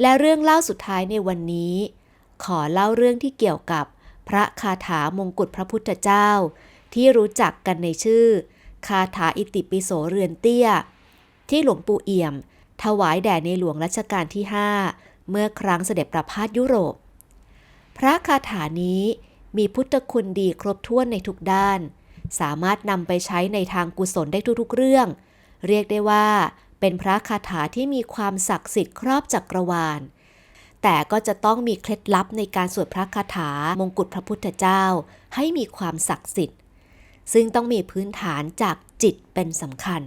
และเรื่องเล่าสุดท้ายในวันนี้ ขอเล่าเรื่องที่เกี่ยวกับพระคาถามงกุฎพระพุทธเจ้า ที่รู้จักกันในชื่อ คาถาอิติปิโสเรือนเตี้ย ที่หลวงปู่เอี่ยม ถวายแด่ในหลวงรัชกาลที่ 5 เมื่อครั้งเสด็จประพาสยุโรป พระคาถานี้มีพุทธคุณดีครบถ้วนในทุกด้าน สามารถนำไปใช้ในทางกุศลได้ทุกๆเรื่อง เรียกได้ว่า เป็นพระคาถาที่มีความศักดิ์สิทธิ์ครอบจักรวาล แต่ก็จะต้องมีเคล็ดลับในการสวดพระคาถามงกุฎพระพุทธเจ้า ให้มีความศักดิ์สิทธิ์ ซึ่งต้องมีพื้นฐานจากจิตเป็นสำคัญ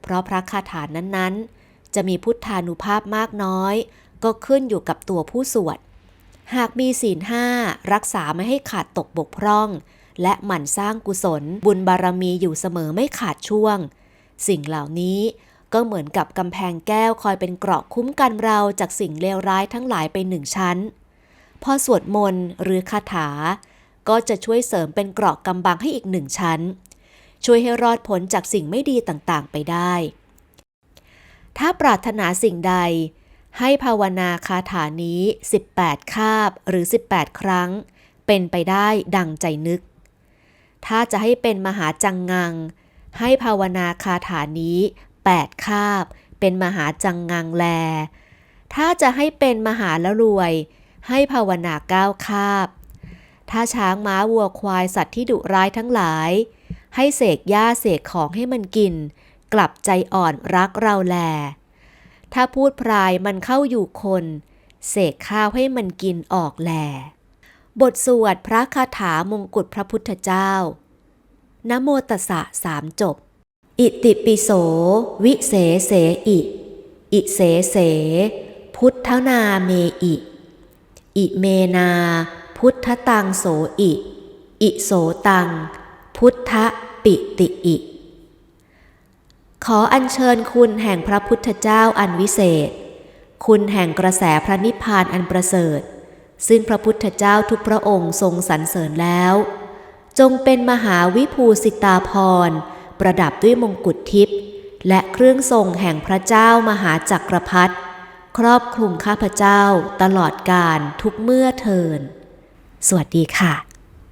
เพราะพระคาถานั้นๆ จะมีพุทธานุภาพมากน้อย ก็ขึ้นอยู่กับตัวผู้สวด หากมีศีลห้ารักษาไม่ให้ขาดตกบกพร่อง และหมั่นสร้างกุศลบุญบารมีอยู่เสมอไม่ขาดช่วง สิ่งเหล่านี้ ก็เหมือนกับกำแพงแก้วคอยเป็นเกราะคุ้มกันเราจากสิ่งเลวร้ายทั้งหลายไปหนึ่งชั้น พอสวดมนต์หรือคาถา ก็จะช่วยเสริมเป็นเกราะกำบังให้อีกหนึ่งชั้น ช่วยให้รอดพ้นจากสิ่งไม่ดีต่างๆ ไปได้ ถ้าปรารถนาสิ่งใด ให้ภาวนาคาถานี้ 18 คาบหรือ 18 ครั้ง เป็นไปได้ดังใจนึก ถ้าจะให้เป็นมหาจังงัง ให้ภาวนาคาถานี้ 8 คาบ เป็นมหาจังงังแล ถ้าจะให้เป็นมหาละรวย ให้ภาวนาเก้าคาบ ถ้าช้างม้าวัวควายสัตว์ที่ดุร้ายทั้งหลาย ให้เสกหญ้าเสกของให้มันกิน กลับใจอ่อนรักเราแล ถ้าพูดพรายมันเข้าอยู่คน เสกข้าวให้มันกินออกแล บทสวดพระคาถามงกุฎพระพุทธเจ้านะโมตัสสะสามจบ อิติปิโส วิเสเสอิ อิเสเส พุทธนาเมอิ อิเมนา พุทธตังโสอิ อิโสตัง พุทธปิติอิ ขออัญเชิญคุณแห่งพระพุทธเจ้าอันวิเศษ คุณแห่งกระแสพระนิพพานอันประเสริฐ ซึ่งพระพุทธเจ้าทุกพระองค์ทรงสรรเสริญแล้ว จงเป็นมหาวิภูสิตาพร ประดับด้วยมงกุฎทิพย์และเครื่องทรงแห่งพระเจ้ามหาจักรพรรดิครอบคลุมข้าพเจ้าตลอดการทุกเมื่อเทิน สวัสดีค่ะ